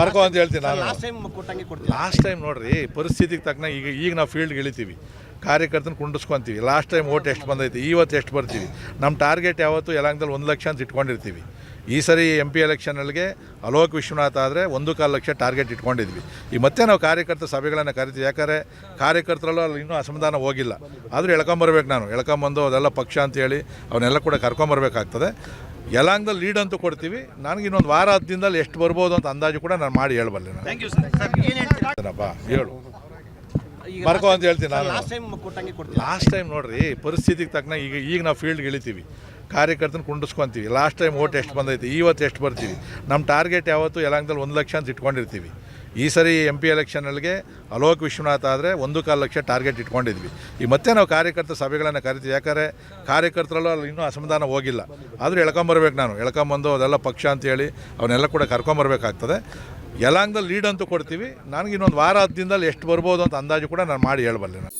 ಬರ್ಕೋ ಅಂತ ಹೇಳ್ತೀನಿ ನಾನು. ಲಾಸ್ಟ್ ಟೈಮ್ ಕೊಟ್ಟಂಗೆ ಲಾಸ್ಟ್ ಟೈಮ್ ನೋಡ್ರಿ ಪರಿಸ್ಥಿತಿಗೆ ತಕ್ಕನ ಈಗ ಈಗ ನಾವು ಫೀಲ್ಡ್ಗೆ ಇಳಿತೀವಿ. ಕಾರ್ಯಕರ್ತನ ಕುಂಡಿಸ್ಕೊತೀವಿ. ಲಾಸ್ಟ್ ಟೈಮ್ ಓಟ್ ಎಷ್ಟು ಬಂದೈತಿ ಇವತ್ತು ಎಷ್ಟು ಬರ್ತೀವಿ? ನಮ್ಮ ಟಾರ್ಗೆಟ್ ಯಾವತ್ತು ಯಲಾಂಗದಲ್ಲಿ ಒಂದು ಲಕ್ಷ ಅಂತ ಇಟ್ಕೊಂಡಿರ್ತೀವಿ. ಈ ಸರಿ ಎಂ ಪಿ ಎಲೆಕ್ಷನಲ್ಲಿಗೆ ಅಲೋಕ್ ವಿಶ್ವನಾಥ್ ಆದರೆ ಒಂದು ಕಾಲು ಲಕ್ಷ ಟಾರ್ಗೆಟ್ ಇಟ್ಕೊಂಡಿದ್ವಿ. ಈ ಮತ್ತೆ ನಾವು ಕಾರ್ಯಕರ್ತ ಸಭೆಗಳನ್ನು ಕರಿತೀವಿ. ಯಾಕಂದರೆ ಕಾರ್ಯಕರ್ತರಲ್ಲೂ ಅಲ್ಲಿ ಇನ್ನೂ ಅಸಮಾಧಾನ ಹೋಗಿಲ್ಲ. ಆದರೂ ಎಳ್ಕೊಂಬರ್ಬೇಕು ನಾನು. ಎಳ್ಕೊಂಬಂದು ಅದೆಲ್ಲ ಪಕ್ಷ ಅಂತೇಳಿ ಅವನ್ನೆಲ್ಲ ಕೂಡ ಕರ್ಕೊಂಬರ್ಬೇಕಾಗ್ತದೆ ಯಲಾಂಗದಲ್ಲಿ ಲೀಡ್ ಅಂತೂ ಕೊಡ್ತೀವಿ. ನನಗೆ ಇನ್ನೊಂದು ವಾರ ಹತ್ತು ದಿನದಲ್ಲಿ ಎಷ್ಟು ಬರ್ಬೋದು ಅಂತ ಅಂದಾಜು ಕೂಡ ನಾನು ಮಾಡಿ ಹೇಳಬಲ್ಲೆ ನಾನು. ಹೇಳು. ಬರ್ಕೋ ಅಂತ ಹೇಳ್ತೀನಿ ನಾನು. ಲಾಸ್ಟ್ ಟೈಮ್ ಕೊಟ್ಟಂಗೆ ಕೊಡ್ತೀವಿ ಲಾಸ್ಟ್ ಟೈಮ್ ನೋಡ್ರಿ ಪರಿಸ್ಥಿತಿಗೆ ತಕ್ಕನಾಗ ಈಗ ಈಗ ನಾವು ಫೀಲ್ಡ್ಗೆ ಇಳಿತೀವಿ ಕಾರ್ಯಕರ್ತನ ಕುಂಡಿಸ್ಕೊಂತೀವಿ. ಲಾಸ್ಟ್ ಟೈಮ್ ಓಟ್ ಎಷ್ಟು ಬಂದೈತಿ ಇವತ್ತು ಎಷ್ಟು ಬರ್ತೀವಿ. ನಮ್ಮ ಟಾರ್ಗೆಟ್ ಯಾವತ್ತು ಯಲಾಂಗದಲ್ಲಿ ಒಂದು ಲಕ್ಷ ಅಂತ ಇಟ್ಕೊಂಡಿರ್ತೀವಿ. ಈ ಸರಿ ಎಂ ಪಿ ಎಲೆಕ್ಷನಲ್ಲಿಗೆ ಅಲೋಕ್ ವಿಶ್ವನಾಥ್ ಆದರೆ ಒಂದು ಕಾಲು ಲಕ್ಷ ಟಾರ್ಗೆಟ್ ಇಟ್ಕೊಂಡಿದ್ವಿ. ಈ ಮತ್ತೆ ನಾವು ಕಾರ್ಯಕರ್ತ ಸಭೆಗಳನ್ನು ಕರಿತೀವಿ. ಯಾಕಂದರೆ ಕಾರ್ಯಕರ್ತರಲ್ಲೂ ಅಲ್ಲಿ ಇನ್ನೂ ಅಸಮಾಧಾನ ಹೋಗಿಲ್ಲ. ಆದರೂ ಎಳ್ಕೊಂಬರ್ಬೇಕು ನಾನು. ಎಳ್ಕೊಂಬಂದು ಅದೆಲ್ಲ ಪಕ್ಷ ಅಂತೇಳಿ ಅವನ್ನೆಲ್ಲ ಕೂಡ ಕರ್ಕೊಂಬರ್ಬೇಕಾಗ್ತದೆ. ಯಲಾಂಗದಲ್ಲಿ ಲೀಡ್ ಅಂತೂ ಕೊಡ್ತೀವಿ. ನನಗೆ ಇನ್ನೊಂದು ವಾರ ಹತ್ತು ದಿನದಲ್ಲಿ ಎಷ್ಟು ಬರ್ಬೋದು ಅಂತ ಅಂದಾಜು ಕೂಡ ನಾನು ಮಾಡಿ ಹೇಳಬಲ್ಲೆ ನಾನು.